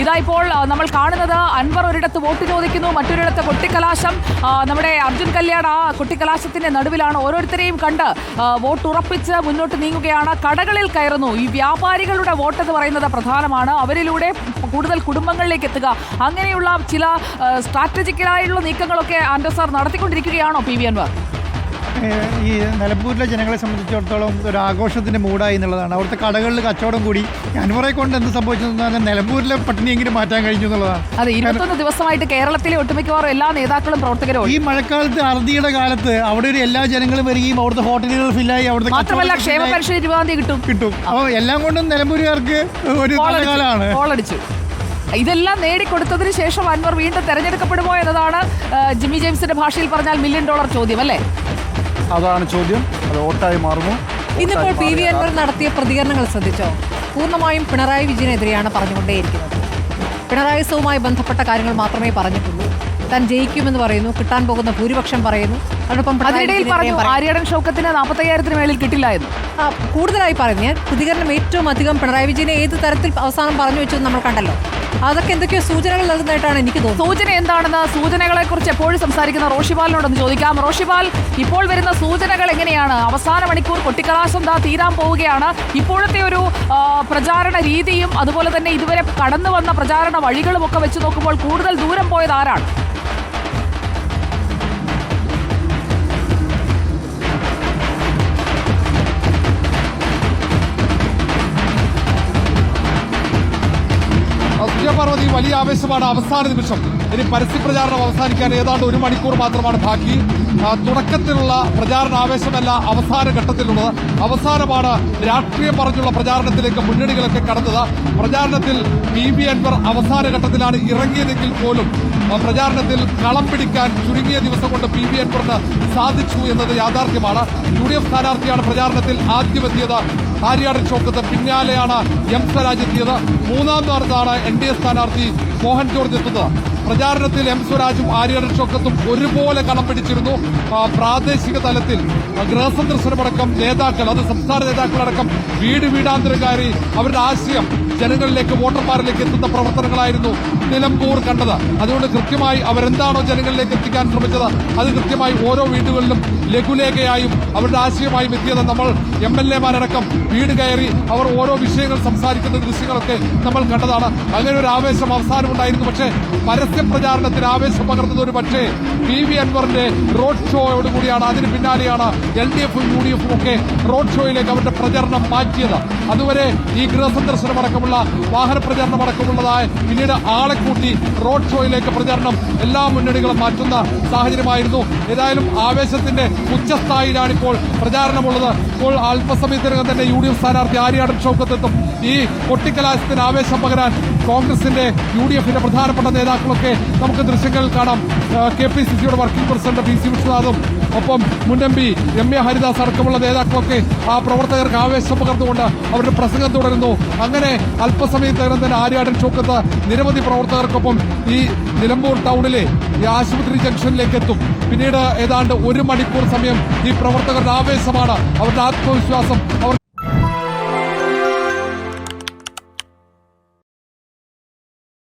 ഇതാ ഇപ്പോൾ നമ്മൾ കാണുന്നത് അൻവർ ഒരിടത്ത് വോട്ട് ചോദിക്കുന്നു മറ്റൊരിടത്ത് കൊട്ടിക്കലാശം. നമ്മുടെ അർജുൻ കല്യാൺ ആ കൊട്ടിക്കലാശത്തിന്റെ നടുവിലാണ് ഓരോരുത്തരെയും കണ്ട് വോട്ട് ഉറപ്പിച്ച് മുന്നോട്ട് നീങ്ങുകയാണ്. കടകളിൽ കയറുന്നു. ഈ വ്യാപാരികളുടെ വോട്ട് എന്ന് പറയുന്നത് പ്രധാനമാണ്. അവരിലൂടെ കൂടുതൽ കുടുംബങ്ങളിലേക്ക് എത്തുക. അങ്ങനെയുള്ള ചില സ്ട്രാറ്റജിക്കലായുള്ള നീക്കങ്ങളൊക്കെ ആൻഡോ സാർ നടത്തിക്കൊണ്ടിരിക്കുകയാണോ പി വി അൻവർ? ഈ നിലമ്പൂരിലെ ജനങ്ങളെ സംബന്ധിച്ചിടത്തോളം ഒരു ആഘോഷത്തിന്റെ മൂടായി എന്നുള്ളതാണ്. അവിടുത്തെ കടകളിൽ കച്ചവടം കൂടി. അൻവറെ കൊണ്ട് എന്ത് സംഭവിച്ചു നിലമ്പൂരിലെ പട്ടിണി നിലമ്പൂരിലെ പട്ടിണിയെങ്കിലും മാറ്റാൻ കഴിഞ്ഞു എന്നുള്ളതാണ്. അതെ ഇരുപത്തൊന്ന് ദിവസമായിട്ട് കേരളത്തിലെ ഒട്ടുമിക്കവാറും എല്ലാ നേതാക്കളും പ്രവർത്തകരും ഈ മഴക്കാലത്ത് അറുതിയുടെ കാലത്ത് അവിടെ ഒരു എല്ലാ ജനങ്ങളും വരികയും അവിടുത്തെ ഹോട്ടലുകൾ ഫില്ലായി അവിടുത്തെ മാത്രമല്ല ക്ഷേമ പെൻഷൻ കിട്ടും. കിട്ടും. അപ്പോൾ എല്ലാം കൊണ്ടും നിലമ്പൂരുകാർക്ക് ഒരു കാലമാണ്. കോളടിച്ചു ഇതെല്ലാം നേടിക്കൊടുത്തതിന് ശേഷം അൻവർ വീണ്ടും തെരഞ്ഞെടുക്കപ്പെടുമോ എന്നതാണ് ജിമ്മി ജെയിംസിന്റെ ഭാഷയിൽ പറഞ്ഞാൽ മില്യൺ ഡോളർ ചോദ്യം അല്ലേ? അതാണ് ചോദ്യം. അത് വോട്ടായി മാറുമോ? ഇന്നിപ്പോൾ പി വി അൻവർ നടത്തിയ പ്രതികരണങ്ങൾ ശ്രദ്ധിച്ചോ? പൂർണമായും പിണറായി വിജയനെതിരെയാണ് പറഞ്ഞുകൊണ്ടേയിരിക്കുന്നത്. പിണറായി സവുമായി ബന്ധപ്പെട്ട കാര്യങ്ങൾ മാത്രമേ പറഞ്ഞിട്ടുള്ളൂ. താൻ ജയിക്കുമെന്ന് പറയുന്നു കിട്ടാൻ പോകുന്ന ഭൂരിപക്ഷം പറയുന്നു. അതോടൊപ്പം അതിനിടയിൽ പറഞ്ഞു ആര്യടൻ ഷൗക്കത്തിന് നാൽപ്പത്തയ്യായിരത്തിന് മേളിൽ കിട്ടില്ല എന്ന്. കൂടുതലായി പറഞ്ഞു ഞാൻ പ്രതികരണം ഏറ്റവും അധികം പിണറായി വിജയനെ ഏത് തരത്തിൽ അവസാനം പറഞ്ഞു വെച്ചത് നമ്മൾ കണ്ടല്ലോ. അതൊക്കെ എന്തൊക്കെയോ സൂചനകൾ നൽകുന്നതായിട്ടാണ് എനിക്ക് തോന്നുന്നത്. സൂചന എന്താണെന്ന്? സൂചനകളെ കുറിച്ച് എപ്പോഴും സംസാരിക്കുന്ന റോഷിപാലിനോടൊന്ന് ചോദിക്കാം. റോഷിപാൽ ഇപ്പോൾ വരുന്ന സൂചനകൾ എങ്ങനെയാണ്? അവസാന മണിക്കൂർ കൊട്ടിക്കലാശം ദാ തീരാൻ പോവുകയാണ്. ഇപ്പോഴത്തെ ഒരു പ്രചാരണ രീതിയും അതുപോലെ തന്നെ ഇതുവരെ കടന്നു വന്ന പ്രചാരണ വഴികളും ഒക്കെ വെച്ച് നോക്കുമ്പോൾ കൂടുതൽ ദൂരം പോയത് ആരാണ്? വലിയ ആവേശമാണ് അവസാന നിമിഷം. ഇനി പരസ്യപ്രചാരണം അവസാനിക്കാൻ ഏതാണ്ട് ഒരു മണിക്കൂർ മാത്രമാണ് ബാക്കി. തുടക്കത്തിലുള്ള പ്രചാരണ ആവേശമല്ല അവസാന ഘട്ടത്തിലുള്ളത്. അവസാനമാണ് രാഷ്ട്രീയം പറഞ്ഞുള്ള പ്രചാരണത്തിലേക്ക് മുന്നണികളൊക്കെ കടന്നത്. പ്രചാരണത്തിൽ പി. ബി അൻവർ അവസാന ഘട്ടത്തിലാണ് ഇറങ്ങിയതെങ്കിൽ പോലും പ്രചാരണത്തിൽ കളം പിടിക്കാൻ ചുരുങ്ങിയ ദിവസം കൊണ്ട് പി. ബി അൻവറിന് സാധിച്ചു എന്നത് യാഥാർത്ഥ്യമാണ്. യു ഡി എഫ് സ്ഥാനാർത്ഥിയാണ് പ്രചാരണത്തിൽ ആദ്യമെത്തിയത്. ആര്യാടൻ ചോക്കത്ത് പിന്നാലെയാണ് എം സ്വരാജ് എത്തിയത്. മൂന്നാം സ്ഥാനത്താണ് എൻ ഡി എ സ്ഥാനാർത്ഥി മോഹൻ ജോർജ് എത്തുന്നത്. പ്രചാരണത്തിൽ എം സ്വരാജും ആര്യാടൻ ചോക്കത്തും ഒരുപോലെ കളം പിടിച്ചിരുന്നു. പ്രാദേശിക തലത്തിൽ ഗൃഹസന്ദർശനമടക്കം നേതാക്കൾ അത് സംസ്ഥാന നേതാക്കളടക്കം വീട് വീടാന്തരം കയറി അവരുടെ ആശയം ജനങ്ങളിലേക്ക് വോട്ടർമാരിലേക്ക് എത്തുന്ന പ്രവർത്തനങ്ങളായിരുന്നു നിലമ്പൂർ കണ്ടത്. അതുകൊണ്ട് കൃത്യമായി അവരെന്താണോ ജനങ്ങളിലേക്ക് എത്തിക്കാൻ ശ്രമിച്ചത് അത് കൃത്യമായി ഓരോ വീടുകളിലും ലഘുലേഖയായും അവരുടെ ആശയമായും എത്തിയത് നമ്മൾ എം എൽ എമാരടക്കം. വീട് കയറി അവർ ഓരോ വിഷയങ്ങൾ സംസാരിക്കുന്ന ദൃശ്യങ്ങളൊക്കെ നമ്മൾ കണ്ടതാണ്. അങ്ങനെ ഒരു ആവേശം അവസാനമുണ്ടായിരുന്നു. പക്ഷേ പരസ്യ പ്രചാരണത്തിന് ആവേശം പകർന്നത് ഒരു പക്ഷേ പി വി അൻവറിന്റെ റോഡ് ഷോയോട് കൂടിയാണ്. അതിന് പിന്നാലെയാണ് എൽ ഡി എഫും യു ഡി എഫും ഒക്കെ റോഡ് ഷോയിലേക്ക് അവരുടെ പ്രചരണം മാറ്റിയത്. അതുവരെ ഈ ഗൃഹസന്ദർശനം അടക്കമുള്ള വാഹന പ്രചാരണം അടക്കമുള്ളതായ പിന്നീട് ആളെ കൂട്ടി റോഡ് ഷോയിലേക്ക് പ്രചാരണം എല്ലാ മുന്നണികളും മാറ്റുന്ന സാഹചര്യമായിരുന്നു. ഏതായാലും ആവേശത്തിന്റെ ഉച്ചസ്ഥായിലാണ് ഇപ്പോൾ പ്രചാരണമുള്ളത്. ഇപ്പോൾ അല്പസമയത്തിനകം തന്നെ യു ഡി എഫ് സ്ഥാനാർത്ഥി ആര്യാടൻ ഷൗക്കത്തെത്തും ഈ കൊട്ടിക്കലാശത്തിന് ആവേശം പകരാൻ കോൺഗ്രസിന്റെ യു ഡി എഫിന്റെ പ്രധാനപ്പെട്ട നേതാക്കളൊക്കെ നമുക്ക് ദൃശ്യങ്ങളിൽ കാണാം. കെ പി സി സിയുടെ വർക്കിംഗ് പ്രസിഡന്റ് പി സി വിശ്വനാഥും ഒപ്പം മുൻ എം എ ഹരിദാസ് അടക്കമുള്ള നേതാക്കളൊക്കെ ആ പ്രവർത്തകർക്ക് ആവേശം പകർന്നുകൊണ്ട് അവരുടെ പ്രസംഗം തുടരുന്നു. അങ്ങനെ അല്പസമയത്തിനകം തന്നെ ആര്യാടൻ ചോക്കത്ത് നിരവധി പ്രവർത്തകർക്കൊപ്പം ഈ നിലമ്പൂർ ടൗണിലെ ഈ ആശുപത്രി ജംഗ്ഷനിലേക്ക് എത്തും പിന്നീട് ഏതാണ്ട് ഒരു മണിക്കൂർ സമയം ഈ പ്രവർത്തകരുടെ ആവേശമാണ്. അവരുടെ ആത്മവിശ്വാസം അവർ